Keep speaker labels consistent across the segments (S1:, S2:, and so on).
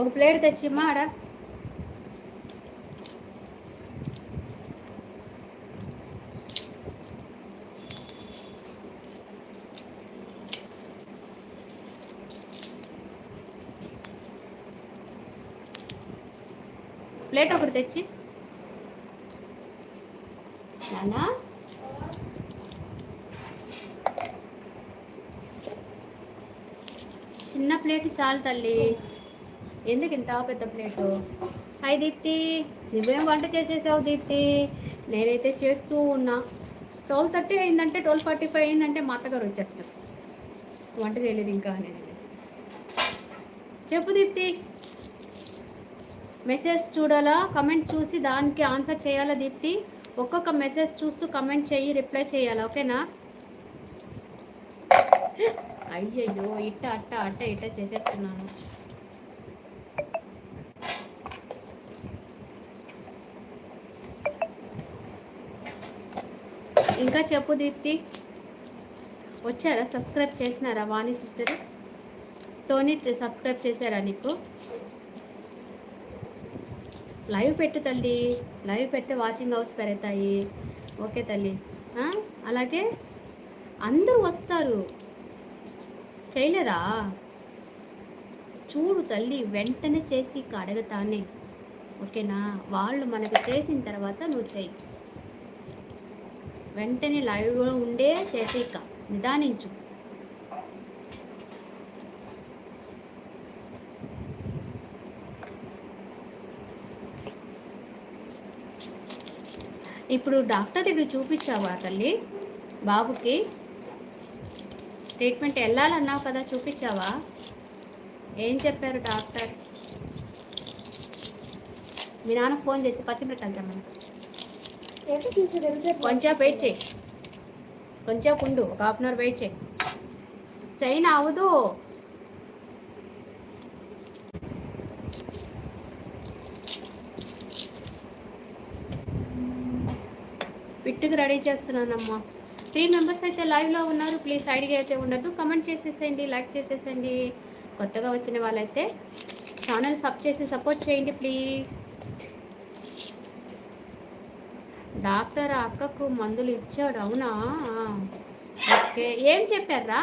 S1: ఒక ప్లేట్ తెచ్చిమ్మా ఆడ. ప్లేట్ ఒకటి తెచ్చి. నానా చిన్న ప్లేట్ చాలు తల్లి. ఎందుకు ఇంత పెద్ద ప్లేటు? హాయ్ దీప్తి. నువ్వేం వంట చేసేసావు దీప్తి? నేనైతే చేస్తూ ఉన్నా. ట్వెల్వ్ థర్టీ అయిందంటే ట్వెల్వ్ ఫార్టీ ఫైవ్ అయిందంటే మా అత్తగారు వచ్చేస్తారు. వంట చేయలేదు ఇంకా నేను చెప్పు దీప్తి. మెసేజ్ చూడాలా? కమెంట్ చూసి దానికి ఆన్సర్ చేయాలా దీప్తి? ఒక్కొక్క మెసేజ్ చూస్తూ కమెంట్ చేయి రిప్లై చేయాలా? ఓకేనా? అయ్యయ్యో ఇట్ట అట్ట అట్ట ఇట్ట చేసేస్తున్నాను. ఇంకా చెప్పు దీప్తి. వచ్చారా? సబ్స్క్రైబ్ చేసినారా వాణి సిస్టర్? టోనీ సబ్స్క్రైబ్ చేశారా నీకు? లైవ్ పెట్టు తల్లి. లైవ్ పెడితే వాచింగ్ అవర్స్ పెరుగుతాయి. ఓకే తల్లి. అలాగే అందరూ వస్తారు. చేయలేదా? చూడు తల్లి వెంటనే చేసి అడగతానే. ఓకేనా? వాళ్ళు మనకు చేసిన తర్వాత నువ్వు చెయ్యి వెంటనే లైవ్లో ఉండే చేసేక నిదానించు. ఇప్పుడు డాక్టర్ దగ్గర చూపించావా తల్లి? బాబుకి? ట్రీట్మెంట్ వెళ్ళాలన్నావు కదా చూపించావా? ఏం చెప్పారు డాక్టర్ మీ నాన్న ఫోన్ చేసి పచ్చిమిరకాయలు తెమ్మని కొంచెం వెయిట్ చేయి. కొంచెం ఉండు ఒక హాఫ్ అన్ అవర్ వెయిట్ చేయి. చైనా అవదు. పిట్టుకు రెడీ చేస్తున్నానమ్మా. త్రీ మెంబర్స్ అయితే లైవ్లో ఉన్నారు. ప్లీజ్ సైడ్గా అయితే ఉండదు కమెంట్ చేసేసేయండి లైక్ చేసేసేయండి. కొత్తగా వచ్చిన వాళ్ళైతే ఛానల్ సబ్ చేసి సపోర్ట్ చేయండి ప్లీజ్ డాక్టర్ ఆ అక్కకు మందులు ఇచ్చాడు అవునా? ఓకే. ఏం చెప్పారా?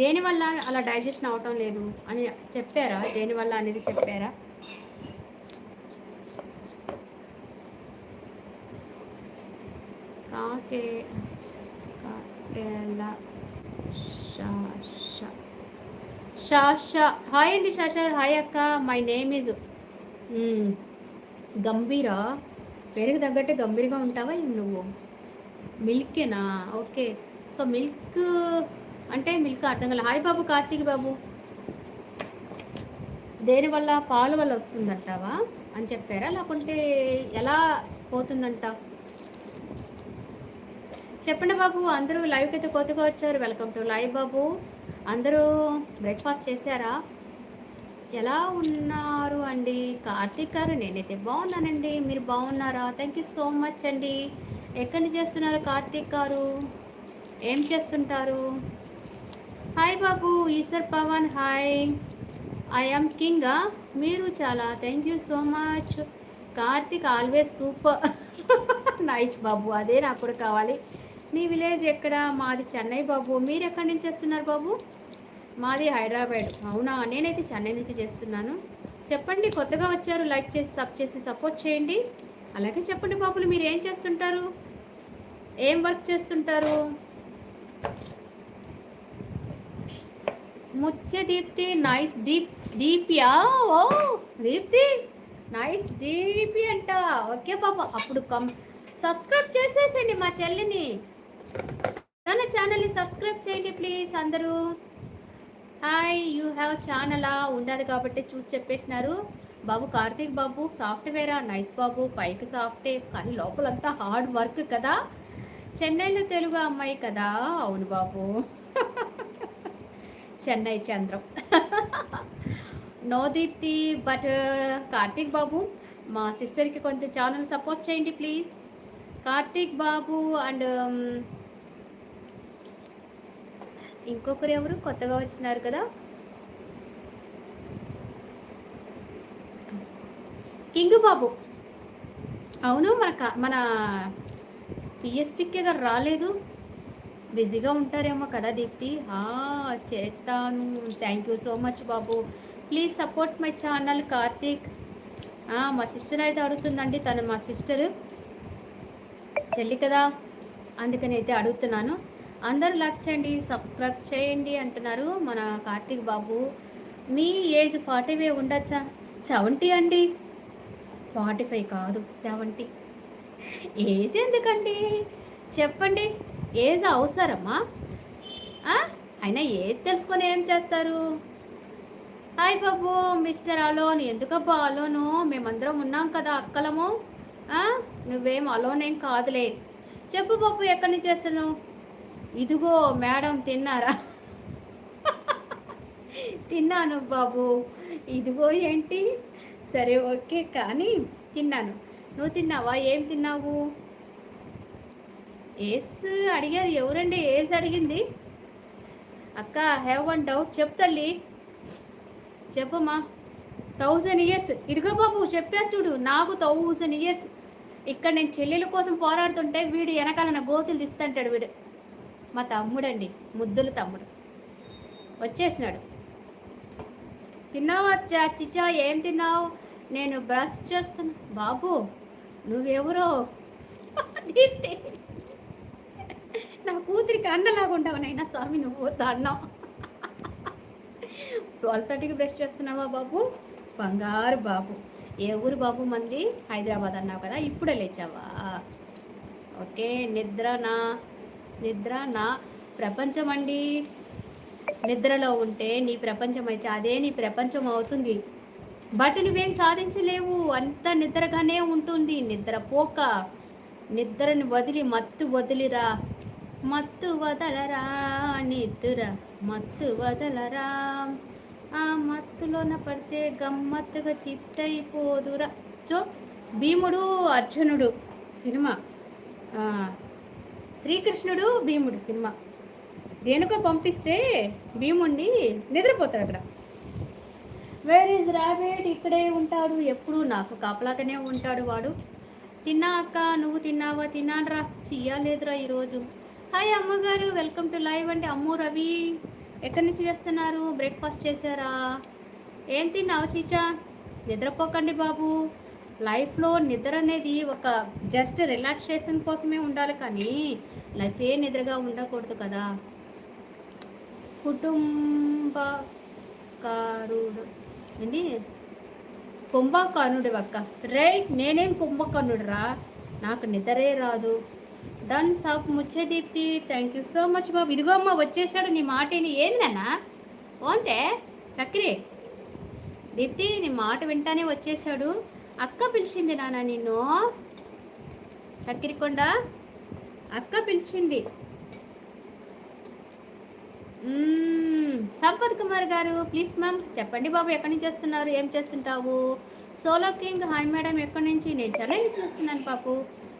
S1: దేనివల్ల అలా డైజెషన్ అవటం లేదు అని చెప్పారా? దేనివల్ల అనేది చెప్పారా? కాకే కాకేల షాష షాష హాయ్ అండి షాషర్ హాయ్ అక్క. My name is Gambhira? పేరుకి తగ్గట్టే గంభీరంగా ఉంటావా నువ్వు? మిల్కేనా? ఓకే. సో మిల్క్ అంటే మిల్క్ అర్థం కాలే. హాయ్ బాబు కార్తీక్ బాబు. దేనివల్ల పాలు వల్ల వస్తుందంటావా అని చెప్పారా? లేకుంటే ఎలా పోతుందంట? చెప్పండి బాబు అందరూ లైవ్కి అయితే కొత్తగా వచ్చారు. వెల్కమ్ టు లైవ్ బాబు. అందరూ బ్రేక్ఫాస్ట్ చేశారా? ఎలా ఉన్నారు అండి? కార్తీక్ గారు నేనైతే బాగున్నానండి. మీరు బాగున్నారా? థ్యాంక్ యూ సో మచ్ అండి. ఎక్కడి నుంచి చేస్తున్నారు కార్తీక్ గారు? ఏం చేస్తుంటారు? Hi Babu Eshwar Pavan hi I am కింగా మీరు చాలా thank you so much Karthik always super nice బాబు అదే నాకు కూడా కావాలి. మీ విలేజ్ ఎక్కడ? మాది చెన్నై బాబు. మీరు ఎక్కడి నుంచి వస్తున్నారు బాబు? మాది హైదరాబాద్. అవునా? నేనైతే చెన్నై నుంచి చేస్తున్నాను. చెప్పండి కొత్తగా వచ్చారు లైక్ చేసి సబ్ చేసి సపోర్ట్ చేయండి. అలాగే చెప్పండి బాబులు మీరు ఏం చేస్తుంటారు? ఏం వర్క్ చేస్తుంటారు? ముత్య దీప్తి నైస్ దీప్ దీప్యా ఓ దీప్తి నైస్ దీపి అంట. ఓకే పాప అప్పుడు కమ్ సబ్స్క్రైబ్ చేసేసండి మా చెల్లిని. తన ఛానల్ని సబ్స్క్రైబ్ చేయండి ప్లీజ్ అందరూ. హాయ్ యూ హ్యావ్ ఛానలా ఉండదు కాబట్టి చూసి చెప్పేసినారు. బాబు కార్తీక్ బాబు సాఫ్ట్వేరా? నైస్ బాబు పైకి సాఫ్టే. కానీ లోపలంతా హార్డ్ వర్క్ కదా. చెన్నైలో తెలుగు అమ్మాయి కదా? అవును బాబు. చెన్నై చంద్రం. నో దీప్తి బట్ కార్తీక్ బాబు మా సిస్టర్కి కొంచెం ఛానల్ సపోర్ట్ చేయండి ప్లీజ్ కార్తీక్ బాబు అండ్ ఇంకొకరు ఎవరు? కొత్తగా వచ్చినారు కదా? కింగ్ బాబు. అవును మన మన పిఎస్పికే గారు రాలేదు. బిజీగా ఉంటారేమో కదా దీప్తి. చేస్తాను. Thank you so much Babu. Please support my channel Karthik. మా సిస్టర్ అయితే అడుగుతుందండి తను మా సిస్టర్ చెల్లి కదా అందుకని అయితే అడుగుతున్నాను. అందరూ లైక్ చేయండి సబ్స్క్రైబ్ చేయండి అంటున్నారు మన కార్తీక్ బాబు. మీ ఏజ్ ఫార్టీ ఫైవ్ ఉండొచ్చా? సెవెంటీ అండి. ఫార్టీ ఫైవ్ కాదు సెవెంటీ. ఏజ్ ఎందుకండి? చెప్పండి ఏజ్ అవసరమా? అయినా ఏది తెలుసుకొని ఏం చేస్తారు? హాయ్ బాబు మిస్టర్ అలోన్. ఎందుకబ్బా అలోను? మేమందరం ఉన్నాం కదా అక్కలము. నువ్వేం అలోన్ ఏం కాదులే. చెప్పు బాబు ఎక్కడి నుంచి చేస్తాను ఇదిగో మేడం తిన్నారా? తిన్నాను బాబు. ఇదిగో ఏంటి? సరే ఓకే కానీ తిన్నాను. నువ్వు తిన్నావా? ఏం తిన్నావు? ఏస్ అడిగారు ఎవరండి ఏజ్ అడిగింది? అక్క హ్యావ్ వన్ డౌట్ చెప్తల్లి చెప్పమ్మా. థౌజండ్ ఇయర్స్ ఇదిగో బాబు చెప్పారు చూడు. నాకు థౌజండ్ ఇయర్స్ ఇక్కడ నేను చెల్లెల కోసం పోరాడుతుంటే వీడు వెనకాల నా గోతులు తీస్తుంటాడు వీడు. మా తమ్ముడండి ముద్దుల తమ్ముడు. వచ్చేసినాడు. తిన్నావా చిచ్చా ఏం తిన్నావు? నేను బ్రష్ చేస్తున్నా. బాబు నువ్వెవరో? నా కూతురికి అందలాగా ఉండవు నైనా స్వామి నువ్వు దండం ట్వెల్వ్ థర్టీకి బ్రష్ చేస్తున్నావా బాబు? బంగారు బాబు. ఏ ఊరు బాబు మంది? హైదరాబాద్ అన్నావు కదా ఇప్పుడే లేచావా? ఓకే నిద్రనా? నిద్ర నా ప్రపంచం అండి నిద్రలో ఉంటే నీ ప్రపంచం అయితే అదే నీ ప్రపంచం అవుతుంది. బట్ నువ్వేం సాధించలేవు. అంత నిద్రగానే ఉంటుంది. నిద్ర పోక నిద్రని వదిలి మత్తు వదిలిరా. మత్తు వదలరా నిద్ర మత్తు వదలరా. ఆ మత్తులోన పడితే గమ్మత్తుగా చిత్తైపోదురా. చో భీముడు అర్జునుడు సినిమా. శ్రీకృష్ణుడు భీముడు సినిమా. దేనికో పంపిస్తే భీముణ్ణి నిద్రపోతాడు అక్కడ. వేర్ ఈజ్ రాబిట్ ఇక్కడే ఉంటాడు. ఎప్పుడు నాకు కాపలాగానే ఉంటాడు వాడు. తిన్నా అక్క నువ్వు తిన్నావా? తిన్నాడ్రా చెయ్యాలేదురా ఈరోజు. హాయ్ అమ్మగారు వెల్కమ్ టు లైవ్ అండి. అమ్ము రవి ఎక్కడి నుంచి చేస్తున్నారు? బ్రేక్ఫాస్ట్ చేశారా? ఏం తిన్నావు చీచా? నిద్రపోకండి బాబు. లైఫ్లో నిద్ర అనేది ఒక జస్ట్ రిలాక్సేషన్ కోసమే ఉండాలి కానీ లైఫ్ ఏ నిద్రగా ఉండకూడదు కదా. కుటుంబకారుడు ఏంది? కుంభకర్ణుడు అక్క రే నేనేం కుంభకర్ణుడురా? నాకు నిద్రే రాదు. డన్ సాఫ్ ముచ్చదీప్తి థ్యాంక్ యూ సో మచ్ బాబు. ఇదిగో అమ్మ వచ్చేసాడు నీ మాటని. ఏంది నాన్న? ఓంటే చక్రి. దీప్తి నీ మాట వింటానే వచ్చేసాడు. అక్క పిలిచింది నాన్న నిన్ను. చక్కెరకొండ అక్క పిలిచింది. సంపత్ కుమార్ గారు ప్లీజ్ మ్యామ్ చెప్పండి బాబు ఎక్కడి నుంచి వస్తున్నారు ఏం చేస్తుంటావు? సోలో కింగ్ హాయ్ మేడం ఎక్కడి నుంచి? నేను చెన్నై నుంచి వస్తున్నాను పాపు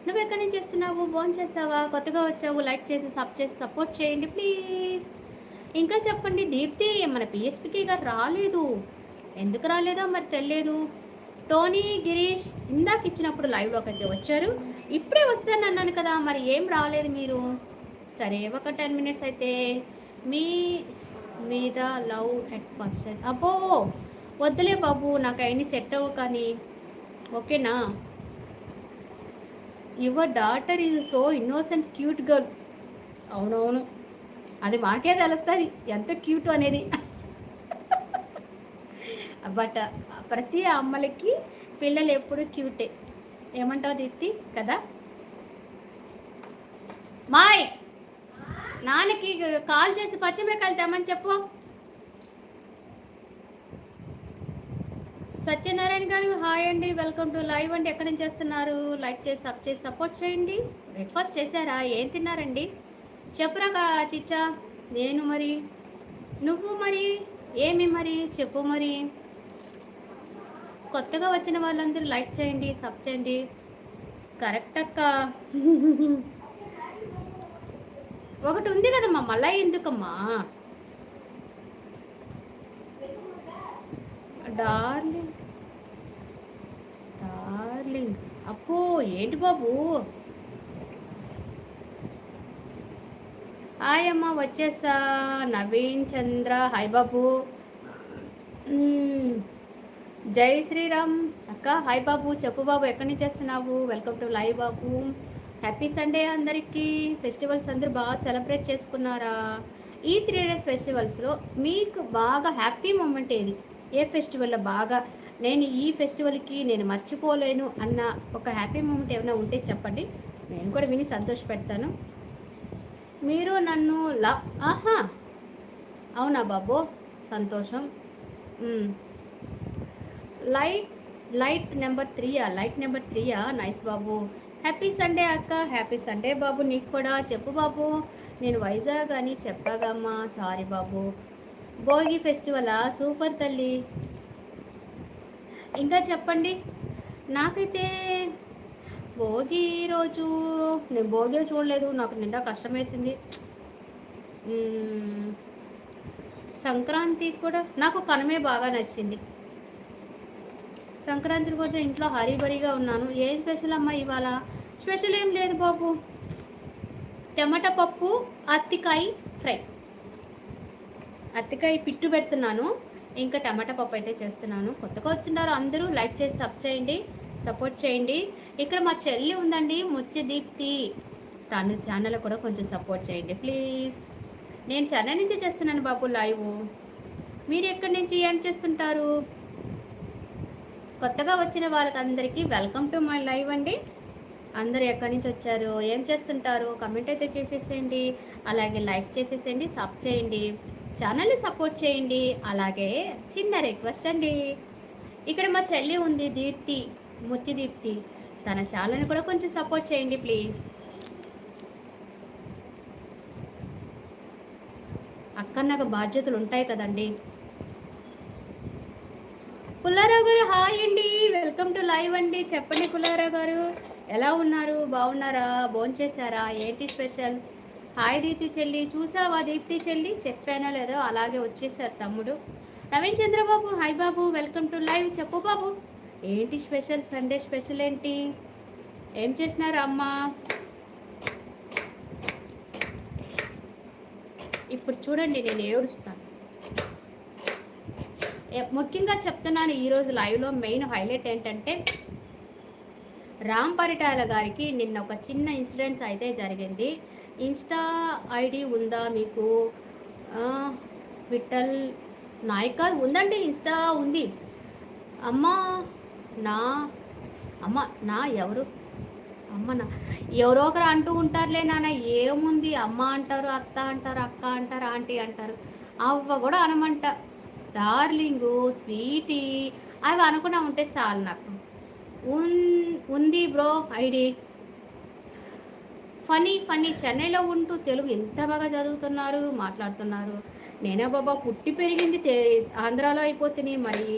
S1: నువ్వు ఎక్కడి నుంచి వస్తున్నావు? ఫోన్ చేసావా? కొత్తగా వచ్చావు? లైక్ చేసి సబ్ చేసి సపోర్ట్ చేయండి ప్లీజ్. ఇంకా చెప్పండి దీప్తి మన పిఎస్పికి గారు రాలేదు. ఎందుకు రాలేదో మరి తెలియదు. టోనీ గిరీష్ ఇందాక ఇచ్చినప్పుడు లైవ్లోకి అయితే వచ్చారు. ఇప్పుడే వస్తాను అన్నాను కదా మరి ఏం రాలేదు మీరు? సరే ఒక టెన్ మినిట్స్ అయితే. మీ మీద లవ్ ఎట్ ఫస్ట్ అబ్బో వద్దులే బాబు నాకు అవన్నీ సెట్ అవ్వ కానీ. ఓకేనా your daughter is so innocent cute girl అవునవును. అది మాకే తెలుస్తుంది ఎంత క్యూట్ అనేది. బట్ ప్రతి అమ్మలకి పిల్లలు ఎప్పుడు క్యూటే. ఏమంటావు దీప్తి? కదా? మాయ్! నాన్నకి కాల్ చేసి పచ్చిమిరకాయలు తెమ్మని చెప్పు. సత్యనారాయణ గారు హాయ్ అండి. వెల్కమ్ టు లైవ్ అండి. ఎక్కడి నుంచి చేస్తున్నారు లైక్ చేసి సబ్ చేసి సపోర్ట్ చేయండి. బ్రేక్ఫాస్ట్ చేశారా? ఏం తిన్నారండి? చెప్పురా కా- చిచ్చా? నేను మరి నువ్వు మరి ఏమి మరి? చెప్పు మరి. కొత్తగా వచ్చిన వాళ్ళందరూ లైక్ చేయండి సబ్ చేయండి. కరెక్ట్ అక్క. ఒకటి ఉంది కదమ్మా మళ్ళా ఎందుకమ్మా? డార్లింగ్. ఏంటి బాబు? హాయ్ అమ్మ వచ్చేసా. నవీన్ చంద్ర. హాయ్ బాబు. జై శ్రీరామ్. అక్క హాయ్ బాబు. చెప్పు బాబు ఎక్కడి నుంచి చేస్తున్నావు వెల్కమ్ టు లైవ్ బాబు హ్యాపీ సండే అందరికీ. ఫెస్టివల్స్ అందరూ బాగా సెలబ్రేట్ చేసుకున్నారా? ఈ త్రీ డేస్ ఫెస్టివల్స్లో మీకు బాగా హ్యాపీ మూమెంట్ ఏది? ఏ ఫెస్టివల్లో బాగా? నేను ఈ ఫెస్టివల్కి నేను మర్చిపోలేను అన్న ఒక హ్యాపీ మూమెంట్ ఏమైనా ఉంటే చెప్పండి. నేను కూడా విని సంతోషపెడతాను మీరు నన్ను లవ్ ఆహా! అవునా బాబు? సంతోషం. లైట్ లైట్ నెంబర్ త్రీయా? లైట్ నెంబర్ త్రీయా? నైస్ బాబు. హ్యాపీ సండే అక్క. హ్యాపీ సండే బాబు నీకు కూడా. చెప్పు బాబు. నేను వైజాగ్ అని చెప్పాగమ్మా. సారీ బాబు. భోగి ఫెస్టివలా? సూపర్ తల్లి. ఇంకా చెప్పండి. నాకైతే భోగి రోజు నేను భోగి చూడలేదు. నాకు నిండా కష్టం వేసింది సంక్రాంతి కూడా నాకు కనమే బాగా నచ్చింది. సంక్రాంతి రోజు ఇంట్లో హరీబరీగా ఉన్నాను. ఏం స్పెషల్ అమ్మా ఇవాళ? స్పెషల్ ఏం లేదు బాబు. టమాటా పప్పు అత్తికాయ ఫ్రై. అత్తికాయ పిట్టు పెడుతున్నాను. ఇంకా టమాటా పప్పు అయితే చేస్తున్నాను. కొత్తగా వచ్చినారు అందరూ లైక్ చేసి సబ్ చేయండి సపోర్ట్ చేయండి. ఇక్కడ మా చెల్లి ఉందండి ముత్య దీప్తి. తన ఛానల్ కూడా కొంచెం సపోర్ట్ చేయండి ప్లీజ్. నేను చెన్నై నుంచి చేస్తున్నాను బాబు లైవ్. మీరు ఎక్కడి నుంచి ఏం చేస్తుంటారు? కొత్తగా వచ్చిన వాళ్ళకందరికీ వెల్కమ్ టు మై లైవ్ అండి. అందరు ఎక్కడి నుంచి వచ్చారు? ఏం చేస్తుంటారు? కమెంట్ అయితే చేసేసేయండి. అలాగే లైక్ చేసేసేయండి. సబ్ చేయండి. ఛానల్ని సపోర్ట్ చేయండి. అలాగే చిన్న రిక్వెస్ట్ అండి. ఇక్కడ మా చెల్లి ఉంది దీప్తి ముచ్చి దీప్తి. తన ఛానల్ని కూడా కొంచెం సపోర్ట్ చేయండి ప్లీజ్. అక్కన్నగా బాధ్యతలు ఉంటాయి కదండి. పుల్లారావు గారు హాయ్ అండి. వెల్కమ్ టు లైవ్ అండి. చెప్పండి పుల్లారావు గారు. ఎలా ఉన్నారు? బాగున్నారా? భోంచేశారా ఏంటి స్పెషల్? హాయ్ దీప్తి చెల్లి. చూసావా దీప్తి చెల్లి? చెప్పానో లేదో అలాగే వచ్చేసారు తమ్ముడు. Naveen Chandrababu hi Babu. Welcome to live. చెప్పు బాబు. ఏంటి స్పెషల్? సండే స్పెషల్ ఏంటి? ఏం చేసినారు అమ్మ? ఇప్పుడు చూడండి నేను ఏడుస్తాను. ముఖ్యంగా చెప్తున్నాను ఈరోజు లైవ్లో మెయిన్ హైలైట్ ఏంటంటే రామ్ పరిటాల గారికి నిన్న ఒక చిన్న ఇన్సిడెంట్స్ అయితే జరిగింది. ఇన్స్టా ఐడి ఉందా మీకు? విఠల్ నాయకర్ ఉందండి ఇన్స్టా ఉంది. అమ్మ నా అమ్మ నా ఎవరు? అమ్మ నా ఎవరో ఒకరు అంటూ ఉంటారులే నాన్న ఏముంది? అమ్మ అంటారు అత్త అంటారు అక్క అంటారు ఆంటీ అంటారు. అవ్వ కూడా అనమంట. డార్లింగు స్వీటీ అవి అనుకున్నా ఉంటే చాలు నాకు. ఉంది బ్రో ఐడి. Funny funny. చెన్నైలో ఉంటూ తెలుగు ఎంత బాగా చదువుతున్నారు మాట్లాడుతున్నారు. నేనే బాబా పుట్టి పెరిగింది ఆంధ్రాలో అయిపోతుంది మరి.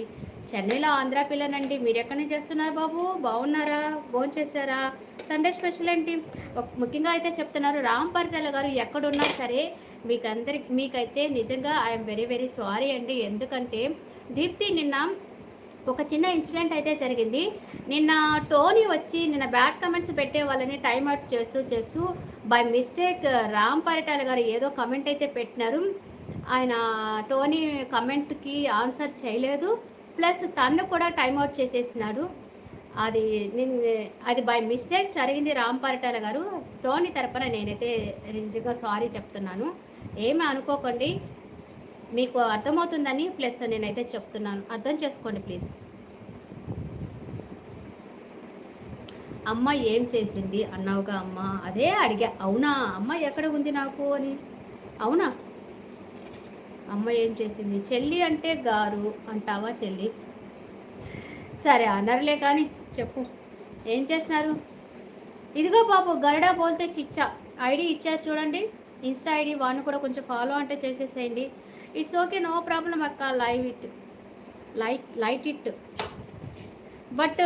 S1: చెన్నైలో ఆంధ్ర పిల్లనండి మీరు ఎక్కడి నుంచి చేస్తున్నారు బాబు? బాగున్నారా? భోంచేశారా? సండే స్పెషల్ ఏంటి? ముఖ్యంగా అయితే చెప్తున్నారు రామ్ పరిటాల గారు ఎక్కడున్నా సరే మీకు మీకైతే నిజంగా ఐఎమ్ వెరీ వెరీ సారీ అండి. ఎందుకంటే దీప్తి నిన్న ఒక చిన్న ఇన్సిడెంట్ అయితే జరిగింది. నిన్న టోనీ వచ్చి నిన్న బ్యాడ్ కమెంట్స్ పెట్టే వాళ్ళని టైం అవుట్ చేస్తూ చేస్తూ బై మిస్టేక్ రామ్ పరిటాల గారు ఏదో కమెంట్ అయితే పెట్టినారు. ఆయన టోనీ కమెంట్కి ఆన్సర్ చేయలేదు. ప్లస్ తను కూడా టైం అవుట్ చేసేసినాడు. అది నేను అది బై మిస్టేక్ జరిగింది రామ్ పరిటాల గారు. టోనీ తరపున నేనైతే నిజంగా సారీ చెప్తున్నాను. ఏమీ అనుకోకండి. మీకు అర్థమవుతుందని ప్లస్ నేనైతే చెప్తున్నాను. అర్థం చేసుకోండి ప్లీజ్. అమ్మ ఏం చేసింది? అన్నావుగా అమ్మ. అదే అడిగా. అవునా? అమ్మ ఎక్కడ ఉంది నాకు అని. అవునా? అమ్మ ఏం చేసింది? చెల్లి అంటే గారు అంటావా చెల్లి? సరే అనర్లే కానీ చెప్పు. ఏం చేస్తున్నారు? ఇదిగో బాబు గరడా పోల్తే చిచ్చా. ఐడి ఇచ్చారు చూడండి. ఇన్స్టా ఐడి వాడిని కూడా కొంచెం ఫాలో అంటే చేసేసేయండి. ఇట్స్ ఓకే నో ప్రాబ్లం అక్క. Live it light light it but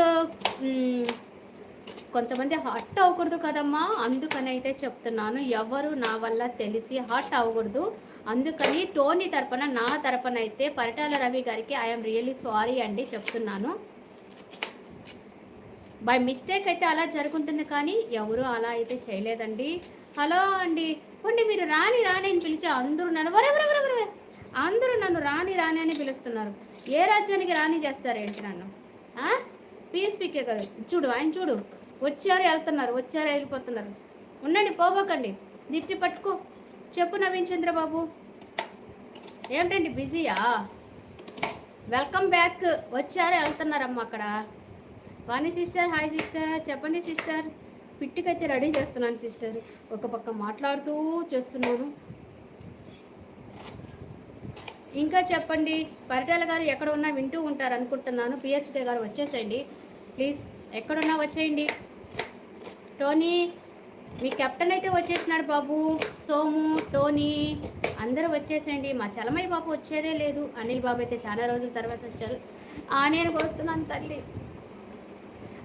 S1: కొంతమంది హట్ అవ్వకూడదు కదమ్మా. అందుకని అయితే చెప్తున్నాను. ఎవరు నా వల్ల తెలిసి హట్ అవ్వకూడదు. అందుకని టోనీ తరపున నా తరపున అయితే పరిటాల రవి గారికి ఐఎమ్ రియలీ సారీ అండి చెప్తున్నాను. బై మిస్టేక్ అయితే అలా జరుగుతుంది కానీ ఎవరు అలా అయితే చేయలేదండి. హలో అండి. పోండి మీరు రాని రాని అని పిలిచి అందరూ నన్ను అందరూ నన్ను రాని రాని అని పిలుస్తున్నారు. ఏ రాజ్యానికి రాని చేస్తారు ఏంటి నన్ను? పీస్ పీకే గారు. చూడు ఆయన చూడు. వచ్చారు వెళ్తున్నారు. వచ్చారు వెళ్ళిపోతున్నారు. ఉండండి పోబోకండి. దిష్టి పట్టుకో. చెప్పు నవీన్ చంద్రబాబు. ఏమిటండి బిజీయా? వెల్కమ్ బ్యాక్ వచ్చారు వెళ్తున్నారమ్మా అక్కడ. Vani sister hi sister. చెప్పండి సిస్టర్. పిట్టికైతే రెడీ చేస్తున్నాను సిస్టర్. ఒక పక్క మాట్లాడుతూ చేస్తున్నాను. ఇంకా చెప్పండి. పరిటాల గారు ఎక్కడ ఉన్నా వింటూ ఉంటారు అనుకుంటున్నాను. పిహెచ్డే గారు వచ్చేసేయండి. ప్లీజ్ ఎక్కడున్నా వచ్చేయండి. టోనీ మీ కెప్టెన్ అయితే వచ్చేసినాడు బాబు. సోము టోనీ అందరూ వచ్చేసేయండి. మా చలమయ్య బాబు వచ్చేదే లేదు. అనిల్ బాబు అయితే చాలా రోజుల తర్వాత వచ్చారు. ఆ నేను వస్తున్నాను తల్లి.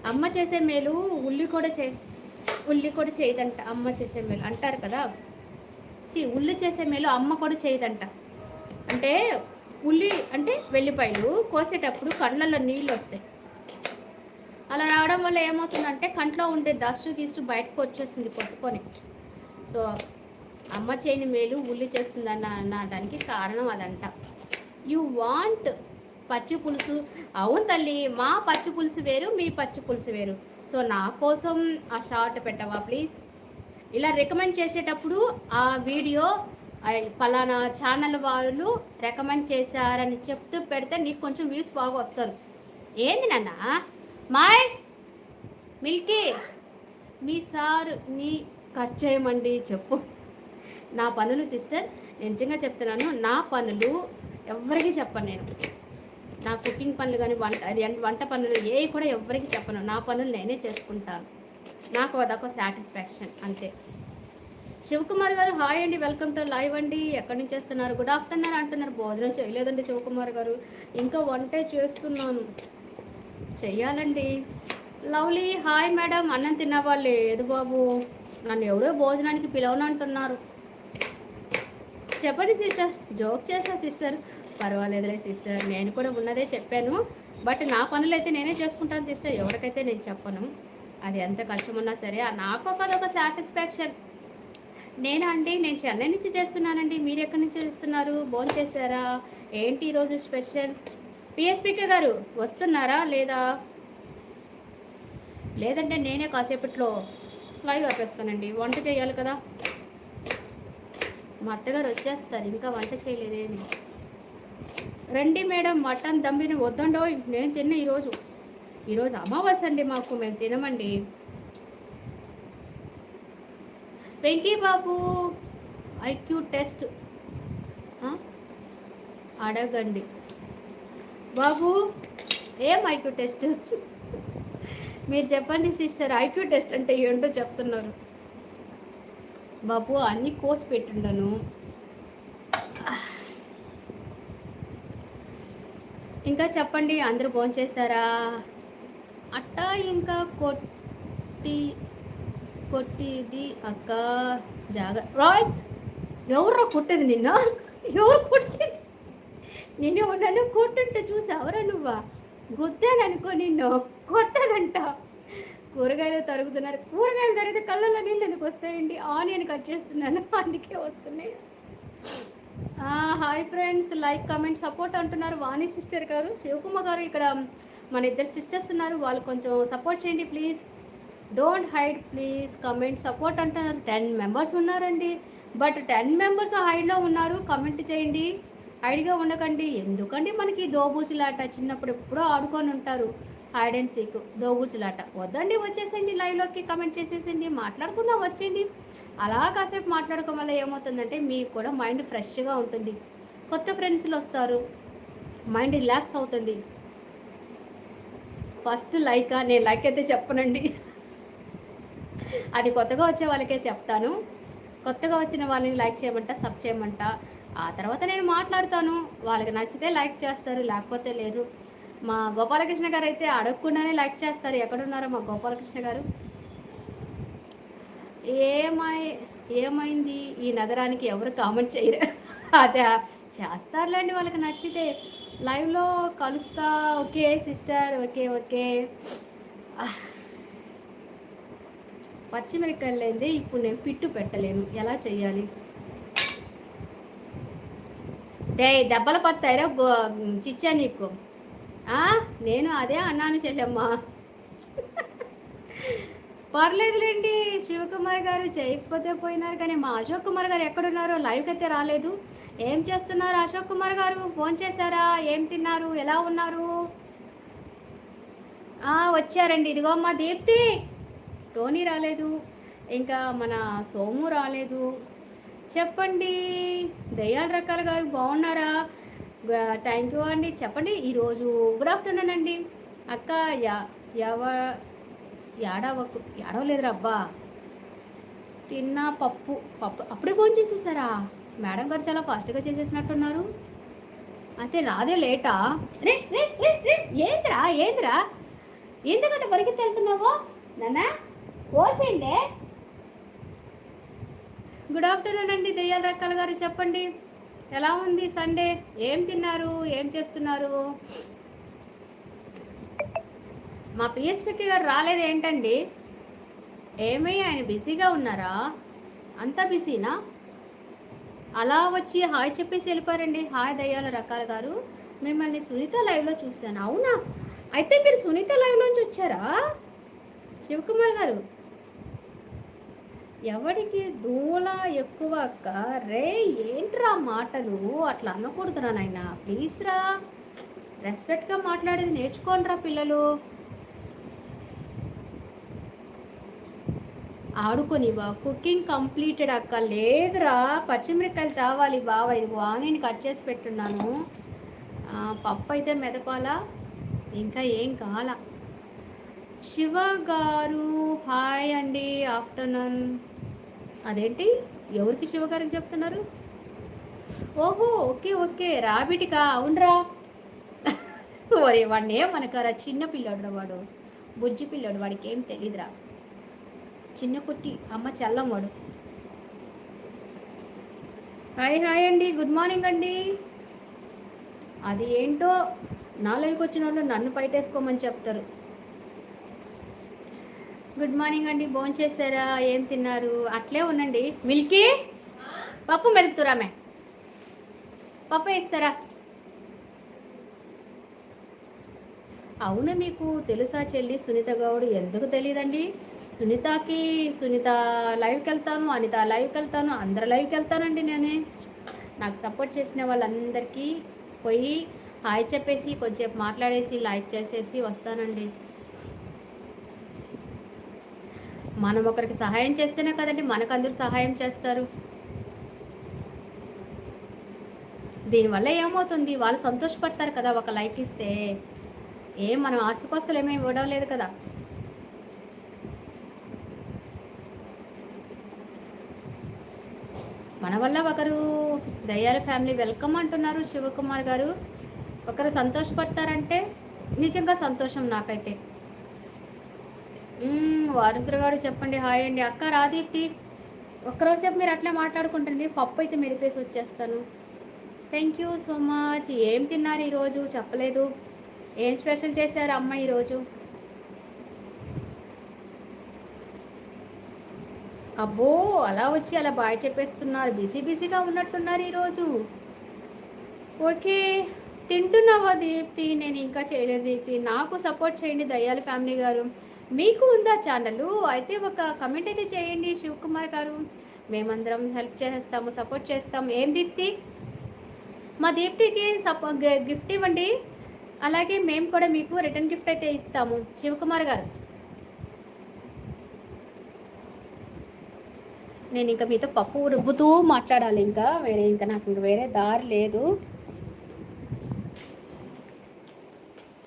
S1: అమ్మ చేసే మేలు ఉల్లి కూడా చే ఉల్లి కూడా చేయదంట. అమ్మ చేసే మేలు అంటారు కదా. చి ఉల్లి చేసే మేలు అమ్మ కూడా చేయదంట. అంటే ఉల్లి అంటే వెల్లిపాయలు కోసేటప్పుడు కళ్ళల్లో నీళ్ళు వస్తాయి. అలా రావడం వల్ల ఏమవుతుందంటే కంట్లో ఉండే డస్ట్ గీస్ట్ బయటకు వచ్చేస్తుంది పట్టుకొని. సో అమ్మ చేయని మేలు ఉల్లి చేస్తుందన్న అనడానికి కారణం అదంట. యు వాంట్ పచ్చి పులుసు. అవును తల్లి మా పచ్చి పులుసు వేరు మీ పచ్చి పులుసు వేరు. సో నా కోసం ఆ షార్ట్ పెట్టవా ప్లీజ్? ఇలా రికమెండ్ చేసేటప్పుడు ఆ వీడియో ఫలానా పలానా ఛానల్ వాళ్ళు రికమెండ్ చేశారని చెప్తూ పెడితే నీకు కొంచెం వ్యూస్ బాగా వస్తారు ఏంది నాన్న? మాయ్! మిల్కీ! మీ సార్ నీ కట్ చేయమండి చెప్పు. నా పనులు సిస్టర్ నిజంగా చెప్తున్నాను నా పనులు ఎవరికి చెప్పను నేను. నా కుకింగ్ పనులు కానీ వంట అది వంట పనులు ఏవి కూడా ఎవరికి చెప్పను. నా పనులు నేనే చేసుకుంటాను. నాకు అదొక సాటిస్ఫాక్షన్ అంతే. శివకుమార్ గారు హాయ్ అండి వెల్కమ్ టు లైవ్ అండి. ఎక్కడి నుంచి చేస్తున్నారు గుడ్ ఆఫ్టర్నూన్ అంటున్నారు. భోజనం చేయలేదండి శివకుమార్ గారు. ఇంకా వంటే చేస్తున్నాను. చెయ్యాలండి. Lovely hi madam. అన్నం తిన్నావా? లేదు బాబు. నన్ను ఎవరో భోజనానికి పిలవనంటున్నారు. చెప్పండి సిస్టర్. జోక్ చేసా సిస్టర్. పర్వాలేదులే సిస్టర్ నేను కూడా ఉన్నదే చెప్పాను. బట్ నా పనులు అయితే నేనే చేసుకుంటాను సిస్టర్ ఎవరికైతే నేను చెప్పను. అది ఎంత కష్టమున్నా సరే నాకు ఒక అదొక సాటిస్ఫాక్షన్ నేనా అండి? నేను చెన్నై నుంచి చేస్తున్నానండి. మీరు ఎక్కడి నుంచి చేస్తున్నారు? భోజనం చేశారా? ఏంటి ఈరోజు స్పెషల్? పిఎస్పికే గారు వస్తున్నారా లేదా? లేదంటే నేనే కాసేపట్లో లైవ్ ఆపేస్తానండి. వంట చేయాలి కదా? మా అత్తగారు వచ్చేస్తారు ఇంకా వంట చేయలేదేమి. రండి మేడం మటన్ దమ్మిని వద్దండో నేను తిన్న ఈరోజు. ఈరోజు అమావాస్య అండి మాకు మేము తినమండి. వెంకీ బాబు ఐక్యూ టెస్ట్. అడగండి. బాబు ఏం ఐక్యూ టెస్ట్? మీరు చెప్పండి సిస్టర్ ఐక్యూ టెస్ట్ అంటే ఏంటో చెప్తున్నారు. బాబు అన్నీ కోసి పెట్టుండను. ఇంకా చెప్పండి అందరూ భోంచేశారా అట్ట ఇంకా కొట్టి కొట్టిది అక్క. జాగ రాయ్! ఎవరు కొట్టేది నిన్న? ఎవరు కొట్టేది? నేను నన్ను కొట్టుంటే చూసావరా నువ్వా? గుద్దాననుకో నిన్ను. కొట్టదంట. కూరగాయలు తరుగుతున్నారు. కూరగాయలు తరిగితే కళ్ళల్లో నీళ్ళు ఎందుకు వస్తాయండి? ఆనియన్ కట్ చేస్తున్నాను. అందుకే వస్తున్నాయి. Hi friends like comment support అంటున్నారు వాణి సిస్టర్ గారు. శివకుమ్మ గారు ఇక్కడ మన ఇద్దరు సిస్టర్స్ ఉన్నారు. వాళ్ళు కొంచెం సపోర్ట్ చేయండి please don't hide please comment support అంటున్నారు. టెన్ మెంబర్స్ ఉన్నారండి. బట్ టెన్ మెంబర్స్ హైడ్లో ఉన్నారు. కమెంట్ చేయండి. హైడ్గా ఉండకండి. ఎందుకండి మనకి దోబూచులాట? చిన్నప్పుడు ఎప్పుడో ఆడుకొని ఉంటారు. హైడ్ అండ్ సీక్ దోబూచులాట. వద్దండి వచ్చేసండి లైవ్లోకి కమెంట్ చేసేసండి మాట్లాడుకుందాం వచ్చేయండి. అలా కాసేపు మాట్లాడుకోవడం వల్ల ఏమవుతుందంటే మీకు కూడా మైండ్ ఫ్రెష్గా ఉంటుంది. కొత్త ఫ్రెండ్స్లు వస్తారు. మైండ్ రిలాక్స్ అవుతుంది. First like? నేను లైక్ అయితే చెప్పనండి. అది కొత్తగా వచ్చే వాళ్ళకే చెప్తాను. కొత్తగా వచ్చిన వాళ్ళని లైక్ చేయమంట సబ్ చేయమంట. ఆ తర్వాత నేను మాట్లాడతాను. వాళ్ళకి నచ్చితే లైక్ చేస్తారు లేకపోతే లేదు. మా గోపాలకృష్ణ గారు అయితే అడగకుండానే లైక్ చేస్తారు. ఎక్కడున్నారో మా గోపాలకృష్ణ గారు? ఏమై ఏమైంది? ఈ నగరానికి ఎవరు కామెంట్ చేయరు. అదే చేస్తారులేండి వాళ్ళకి నచ్చితే. లైవ్లో కలుస్తా. Okay sister. Okay okay. పచ్చిమిరపకాయలు లేనిదే ఇప్పుడు నేను పిట్టు పెట్టలేను. ఎలా చేయాలి డే దెబ్బలు పడతాయిరా చిచ్చా నీకు. ఆ, నేను అదే అన్నాను చెల్లెమ్మా. పర్లేదులేండి. శివకుమార్ గారు చేయకపోతే పోయినారు కానీ మా అశోక్ కుమార్ గారు ఎక్కడున్నారో లైవ్కి అయితే రాలేదు. ఏం చేస్తున్నారు అశోక్ కుమార్ గారు? ఫోన్ చేశారా? ఏం తిన్నారు? ఎలా ఉన్నారు? వచ్చారండి. ఇదిగో మా దీప్తి. టోనీ రాలేదు. ఇంకా మన సోము రాలేదు. చెప్పండి. దయ్యాల రకాల గారు బాగున్నారా? థ్యాంక్ యూ అండి. చెప్పండి. ఈరోజు గుడ్ ఆఫ్టర్నూన్ అండి. అక్క యా ఏడవకు ఏడవలేదురా అబ్బా. తిన్నా పప్పు పప్పు. అప్పుడే ఫోన్ చేసేసారా? మేడం గారు చాలా ఫాస్ట్గా చేసేసినట్టున్నారు. అంతే రాదే లేటా? రే రే రే రే ఏంద్రా ఏంద్రా? ఎందుకంటే పరిగెత్తి వెళ్తున్నావు? నాన్న ఓచేయండి. గుడ్ ఆఫ్టర్నూన్ అండి దయ్యాల రకాల గారు చెప్పండి. ఎలా ఉంది సండే? ఏం తిన్నారు? ఏం చేస్తున్నారు? మా పిఎస్పికి గారు రాలేదు ఏంటండి? ఏమై ఆయన బిజీగా ఉన్నారా? అంత బిజీనా? అలా వచ్చి హాయ్ చెప్పేసి వెళ్ళిపోయారండి హాయ్ దయ్యాల రకాల గారు. మిమ్మల్ని సునీత లైవ్లో చూశాను. అవునా? అయితే మీరు సునీత లైవ్లోంచి వచ్చారా? శివకుమార్ గారు. ఎవడికి దూల ఎక్కువ అక్క? రే ఏంట్రా మాటలు? అట్లా అనకూడదురా నాయన. ప్లీజ్ రా. రెస్పెక్ట్గా మాట్లాడేది నేర్చుకోండిరా పిల్లలు. ఆడుకొని బా కుకింగ్ కంప్లీటెడ్ అక్క. లేదురా పచ్చిమిరకాయలు తేవాలి బావ. ఇది నేను కట్ చేసి పెట్టున్నాను. పప్పు అయితే మెదపాలా? ఇంకా ఏం కాల శివ గారు హాయ్ అండి ఆఫ్టర్నూన్. అదేంటి? ఎవరికి శివ గారికి చెప్తున్నారు? ఓహో ఓకే ఓకే. రాబిటికా? అవునరా. ఓరే వాడిని ఏమనకారా చిన్న పిల్లోడు వాడు. బుజ్జి పిల్లోడు వాడికి ఏం తెలియదురా చిన్న కుట్టి అమ్మ చల్లం వాడు హాయ్ హాయ్ అండి గుడ్ మార్నింగ్ అండి. అది ఏంటో నా లైఫ్కి వచ్చిన వాళ్ళు నన్ను బయటేసుకోమని చెప్తారు. గుడ్ మార్నింగ్ అండి భోజనం చేశారా ఏం తిన్నారు? అట్లే ఉండండి. మిల్కీ? పప్పు మెదుపుతురామే పప్పు ఇస్తారా అవును మీకు తెలుసా చెల్లి సునీత గౌడ్ ఎందుకు తెలియదండి? సునీతకి సునీత లైవ్కి వెళ్తాను అనిత లైవ్కి వెళ్తాను అందరు లైవ్కి వెళ్తానండి నేనే. నాకు సపోర్ట్ చేసిన వాళ్ళందరికీ పోయి హాయ్ చెప్పేసి కొద్దిసేపు మాట్లాడేసి లైక్ చేసేసి వస్తానండి. మనం ఒకరికి సహాయం చేస్తేనే కదండి మనకు అందరూ సహాయం చేస్తారు. దీనివల్ల ఏమవుతుంది? వాళ్ళు సంతోషపడతారు కదా ఒక లైక్ ఇస్తే. ఏం మనం ఆసుపాస్తులు ఏమీ ఇవ్వడం లేదు కదా. మన వల్ల ఒకరు దయ్యాల ఫ్యామిలీ వెల్కమ్ అంటున్నారు శివకుమార్ గారు. ఒకరు సంతోషపడతారంటే నిజంగా సంతోషం నాకైతే. మ్మ్, వారసుడు గారు చెప్పండి హాయ్ అండి. అక్క రాదీప్తి ఒక్కరోజు మీరు అట్లే మాట్లాడుకుంటండి పప్పు అయితే మెదిపేసి వచ్చేస్తాను. థ్యాంక్ యూ సో మచ్ ఏం తిన్నారు ఈరోజు? చెప్పలేదు. ఏం స్పెషల్ చేశారు అమ్మ ఈరోజు? అబ్బో అలా వచ్చి అలా బాయ్ చెప్పేస్తున్నారు. బిజీ బిజీగా ఉన్నట్టున్నారు ఈరోజు. ఓకే తింటున్నావా దీప్తి? నేను ఇంకా చేయలేదు దీప్తి. నాకు సపోర్ట్ చేయండి దయ్యాల ఫ్యామిలీ గారు. మీకు ఉందా ఛానల్? అయితే ఒక కమెంట్ అయితే చేయండి శివకుమార్ గారు. మేమందరం హెల్ప్ చేస్తాము సపోర్ట్ చేస్తాము. ఏం దీప్తి? మా దీప్తికి సపో గిఫ్ట్ ఇవ్వండి. అలాగే మేము కూడా మీకు రిటర్న్ గిఫ్ట్ అయితే ఇస్తాము. శివకుమార్ గారు. నేను ఇంకా మీతో పప్పు రుబ్బుతూ మాట్లాడాలి ఇంకా. వేరే ఇంకా నాకు ఇంక వేరే దారి లేదు.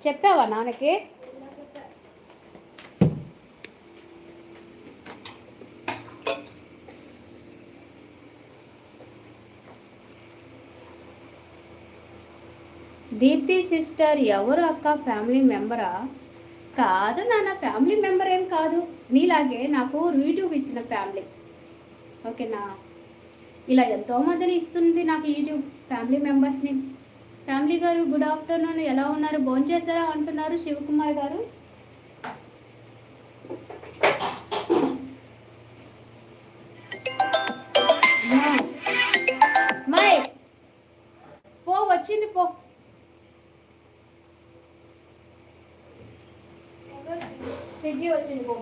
S1: చెప్పావా నాన్నకి? దీప్తి సిస్టర్ ఎవరు అక్క? ఫ్యామిలీ మెంబరా? కాదు నాన్న ఫ్యామిలీ మెంబర్ ఏం కాదు. నీలాగే నాకు యూట్యూబ్ ఇచ్చిన ఫ్యామిలీ. ఓకేనా ఇలా ఎంతోమందిని ఇస్తుంది నాకు యూట్యూబ్ ఫ్యామిలీ మెంబర్స్ని. ఫ్యామిలీ గారు గుడ్ ఆఫ్టర్నూన్ ఎలా ఉన్నారు? భోంచేశారా అంటున్నారు శివకుమార్ గారు. పో వచ్చింది పో. స్విగ్గీ వచ్చింది పో.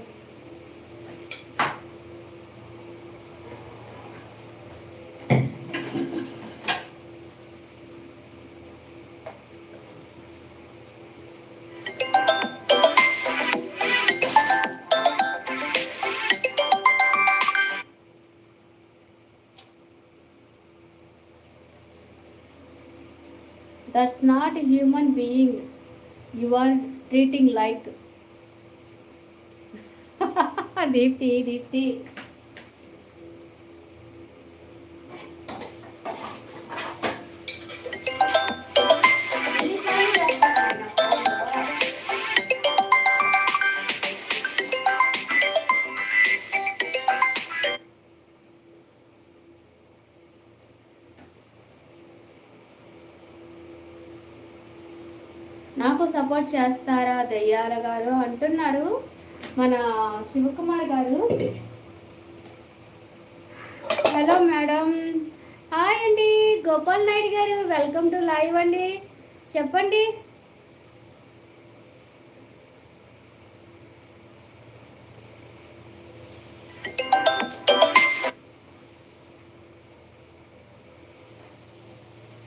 S1: That's not a human being you are treating like. Deepthi, Deepthi. చేస్తారా దయ్యాల గారు అంటున్నారు మన శివకుమార్ గారు. Hello madam. హాయ్ అండి. గోపాల్ నాయుడు గారు వెల్కమ్ టు లైవ్ అండి. చెప్పండి.